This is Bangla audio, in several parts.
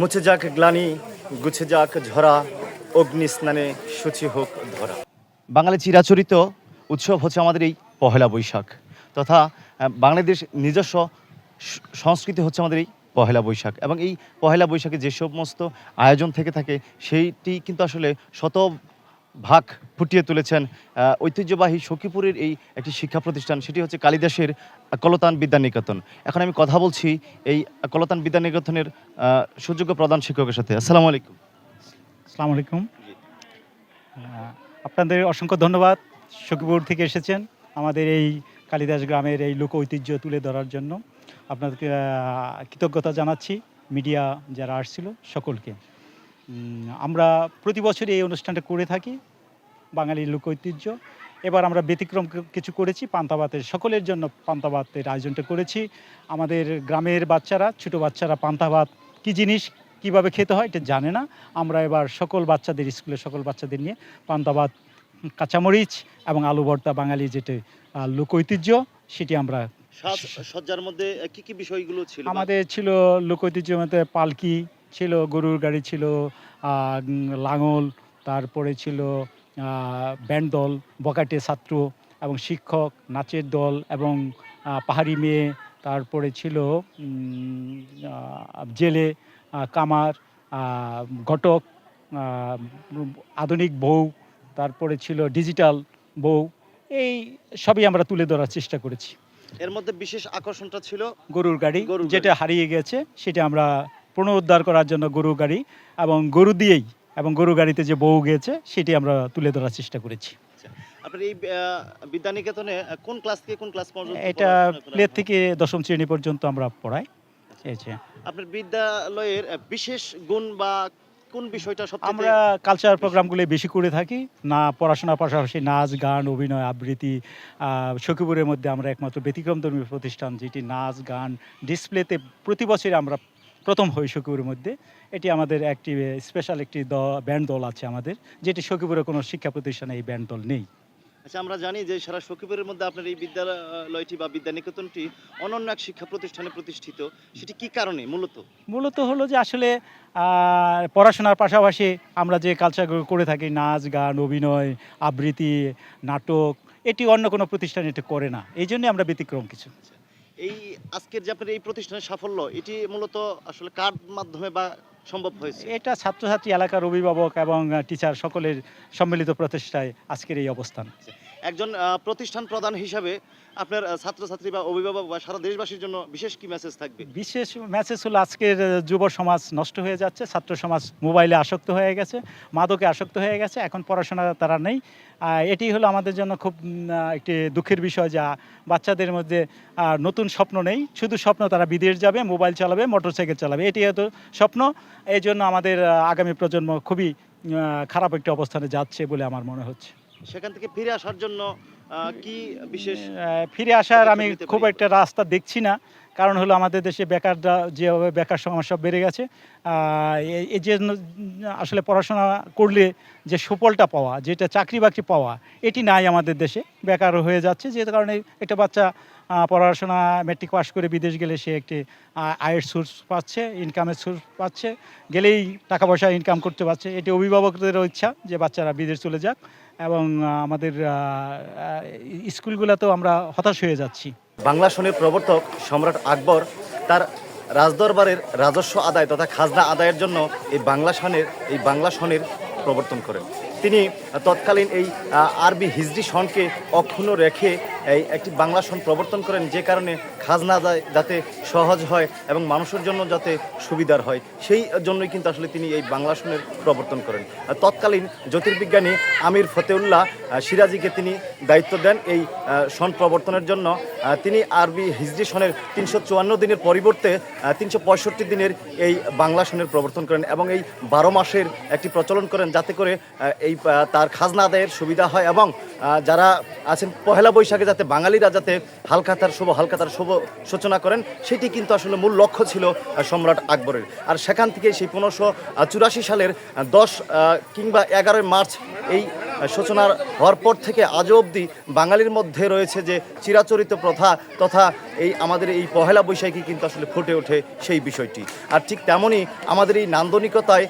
মুছে যাক গ্লানি, গুছে যাক ঝরা, অগ্নি স্নানে সূচি হোক ধরা। বাঙালি চিরাচরিত উৎসব হচ্ছে আমাদের এই পহেলা বৈশাখ, তথা বাংলাদেশ নিজস্ব সংস্কৃতি হচ্ছে আমাদের এই পহেলা বৈশাখ, এবং এই পহেলা বৈশাখে যে সমস্ত আয়োজন থেকে থাকে, সেইটি কিন্তু আসলে শত ভাগ ফুটিয়ে তুলেছেন ঐতিহ্যবাহী সখীপুরের এই একটি শিক্ষা প্রতিষ্ঠান, সেটি হচ্ছে কালিদাসের কলতান বিদ্যানিকেতন। এখন আমি কথা বলছি এই কলতান বিদ্যানিকেতনের সুযোগ্য প্রধান শিক্ষকের সাথে। আসসালামু আলাইকুম। আসসালামু আলাইকুম। আপনাদের অসংখ্য ধন্যবাদ সখীপুর থেকে এসেছেন আমাদের এই কালিদাস গ্রামের এই লোক ঐতিহ্য তুলে ধরার জন্য। আপনাদেরকে কৃতজ্ঞতা জানাচ্ছি মিডিয়া যারা আসছিল সকলকে। আমরা প্রতি বছরই এই অনুষ্ঠানটা করে থাকি বাঙালির লোক ঐতিহ্য। এবার আমরা ব্যতিক্রম কিছু করেছি পান্তাভাতের সকলের জন্য পান্তাভাতের আয়োজনটা করেছি। আমাদের গ্রামের বাচ্চারা ছোট বাচ্চারা পান্তাভাত কী জিনিস কীভাবে খেতে হয় এটা জানে না। আমরা এবার সকল বাচ্চাদের স্কুলের সকল বাচ্চাদের নিয়ে পান্তাভাত কাঁচামরিচ এবং আলু ভর্তা বাঙালি যেটা লোক ঐতিহ্য সেটি আমরা সজ্জার মধ্যে কি কি বিষয়গুলো ছিল? আমাদের ছিল লোক ঐতিহ্যের মধ্যে পালকি ছিল গরুর গাড়ি ছিল লাঙল তারপরে ছিল ব্যান্ড দল বকাটে ছাত্র এবং শিক্ষক নাচের দল এবং পাহাড়ি মেয়ে তারপরে ছিল জেলে কামার ঘটক আধুনিক বউ তারপরে ছিল ডিজিটাল বউ এই সবই আমরা তুলে ধরার চেষ্টা করেছি এর মধ্যে বিশেষ আকর্ষণটা ছিল গরুর গাড়ি। যেটা হারিয়ে গেছে সেটা আমরা পুনরুদ্ধার করার জন্য গরুর গাড়ি এবং গরু দিয়েই এবং গরু গাড়িতে যে বউ গিয়েছে সেটি আমরা তুলে ধরার চেষ্টা করেছি। আপনার এই বিদ্যানিকেতনে কোন ক্লাস থেকে কোন ক্লাস পর্যন্ত এটা প্লে থেকে দশম শ্রেণি পর্যন্ত আমরা পড়াই। আপনার বিদ্যালয়ের বিশেষ গুণ বা কোন বিষয়টা সবচেয়ে আমরা কালচার প্রোগ্রামগুলো বেশি? করে থাকি। না পড়াশোনার পাশাপাশি নাচ গান অভিনয় আবৃত্তি সখীপুরের মধ্যে আমরা একমাত্র ব্যতিক্রম ধর্মী প্রতিষ্ঠান যেটি নাচ গান ডিসপ্লেতে প্রতি বছরই আমরা প্রথম হই সখীপুরের মধ্যে। এটি আমাদের একটি স্পেশাল একটি দ ব্যান্ড দল আছে আমাদের যেটি সখীপুরে কোনো শিক্ষা প্রতিষ্ঠানে এই ব্যান্ড দল নেই। আচ্ছা আমরা জানি যে সারা সখীপুরের মধ্যে আপনার এই বিদ্যালয়টি বা বিদ্যানিকেতনটি অনন্য এক শিক্ষা প্রতিষ্ঠানে প্রতিষ্ঠিত। সেটি কি কারণে মূলত? মূলত হলো যে আসলে পড়াশোনার পাশাপাশি আমরা যে কালচারগুলো করে থাকি নাচ গান অভিনয় আবৃত্তি নাটক এটি অন্য কোনো প্রতিষ্ঠান এটি করে না। এই জন্যই আমরা ব্যতিক্রম কিছু। এই আজকের যে আপনার এই প্রতিষ্ঠানের সাফল্য, এটি মূলত আসলে কার মাধ্যমে বা সম্ভব হয়েছে? এটা ছাত্রছাত্রী এলাকার অভিভাবক এবং টিচার সকলের সম্মিলিত প্রচেষ্টায় আজকের এই অবস্থান। একজন প্রতিষ্ঠান প্রধান হিসাবে আপনার ছাত্রছাত্রী বা অভিভাবক বা সারা দেশবাসীর জন্য বিশেষ কি মেসেজ থাকবে? বিশেষ মেসেজ হলো আজকের যুব সমাজ নষ্ট হয়ে যাচ্ছে, ছাত্র সমাজ মোবাইলে আসক্ত হয়ে গেছে, মাদকে আসক্ত হয়ে গেছে, এখন পড়াশোনা তারা নেই। এটি হলো আমাদের জন্য খুব একটি দুঃখের বিষয় যা বাচ্চাদের মধ্যে নতুন স্বপ্ন নেই। শুধু স্বপ্ন তারা বিদেশ যাবে মোবাইল চালাবে মোটরসাইকেল চালাবে। এটি হয়তো স্বপ্ন এই জন্য আমাদের আগামী প্রজন্ম খুবই খারাপ একটি অবস্থানে যাচ্ছে বলে আমার মনে হচ্ছে। সেখান থেকে ফিরে আসার জন্য আহ, কি বিশেষ আহ, ফিরে আসার আমি খুব একটা রাস্তা দেখছি না। কারণ হলো আমাদের দেশে বেকাররা যেভাবে বেকার সমস্যা বেড়ে গেছে এই- যে আসলে পড়াশোনা করলে যে সুফলটা পাওয়া, যেটা চাকরি বাকরি পাওয়া, এটি নাই আমাদের দেশে। বেকার হয়ে যাচ্ছে, যে কারণে একটা বাচ্চা পড়াশোনা মেট্রিক পাস করে বিদেশ গেলে সে একটি আয়ের সোর্স পাচ্ছে ইনকামের সোর্স পাচ্ছে, গেলেই টাকা পয়সা ইনকাম করতে পারছে। এটি অভিভাবকদেরও ইচ্ছা যে বাচ্চারা বিদেশ চলে যাক এবং আমাদের স্কুলগুলোতেও আমরা হতাশ হয়ে যাচ্ছি। বাংলা শনির প্রবর্তক সম্রাট আকবর তার রাজদরবারের রাজস্ব আদায় তথা খাজনা আদায়ের জন্য এই বাংলা সনের এই বাংলা সনের প্রবর্তন করেন। তিনি তৎকালীন এই আরবি হিজরি সনকে অক্ষুণ্ণ রেখে এই একটি বাংলা সন প্রবর্তন করেন যে কারণে খাজনা যাতে সহজ হয় এবং মানুষের জন্য যাতে সুবিধার হয়। সেই জন্যই কিন্তু আসলে তিনি এই বাংলা সনের প্রবর্তন করেন। তৎকালীন জ্যোতির্বিজ্ঞানী আমির ফতেউল্লাহ সিরাজিকে তিনি দায়িত্ব দেন এই সন প্রবর্তনের জন্য। তিনি আরবি হিজরি সনের তিনশো চুয়ান্ন দিনের পরিবর্তে তিনশো পঁয়ষট্টি দিনের এই বাংলা সনের প্রবর্তন করেন এবং এই বারো মাসের একটি প্রচলন করেন যাতে করে এই তার খাজনা আদায়ের সুবিধা হয় এবং যারা আছেন পহেলা বৈশাখে যাতে বাঙালিরা যাতে হালখাতার শুভ হালখাতার শুভ সূচনা করেন, সেটি কিন্তু আসলে মূল লক্ষ্য ছিল সম্রাট আকবরের। আর সেখান থেকে সেই পনেরোশো চুরাশি সালের দশ কিংবা এগারোই মার্চ এই সূচনার হওয়ার পর থেকে আজও অবধি বাঙালির মধ্যে রয়েছে যে চিরাচরিত প্রথা তথা এই আমাদের এই পহেলা বৈশাখী কিন্তু আসলে ফুটে ওঠে সেই বিষয়টি। আর ঠিক তেমনই আমাদের এই নান্দনিকতায়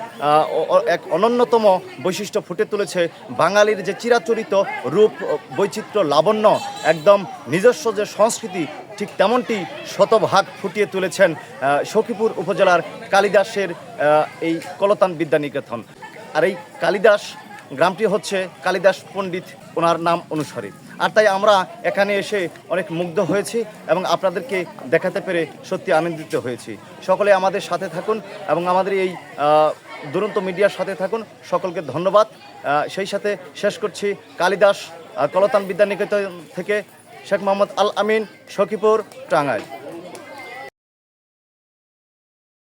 এক অনন্যতম বৈশিষ্ট্য ফুটে তুলেছে বাঙালির যে চিরাচরিত রূপ বৈচিত্র্য, লাবণ্য, একদম নিজস্ব যে সংস্কৃতি, ঠিক তেমনটি শতভাগ ফুটিয়ে তুলেছেন সখীপুর উপজেলার কালিদাসের এই কলতান বিদ্যানিকেতন। আর এই কালিদাস গ্রামটি হচ্ছে কালিদাস পণ্ডিত ওনার নাম অনুসারে। আর তাই আমরা এখানে এসে অনেক মুগ্ধ হয়েছি এবং আপনাদেরকে দেখাতে পেরে সত্যি আনন্দিত হয়েছি। সকলে আমাদের সাথে থাকুন এবং আমাদের এই দুরন্ত মিডিয়ার সাথে থাকুন। সকলকে ধন্যবাদ। সেই সাথে শেষ করছি কালিদাস কলতান বিদ্যানিকেতন থেকে শেখ মোহাম্মদ আল আমিন, সখীপুর, টাঙ্গাইল।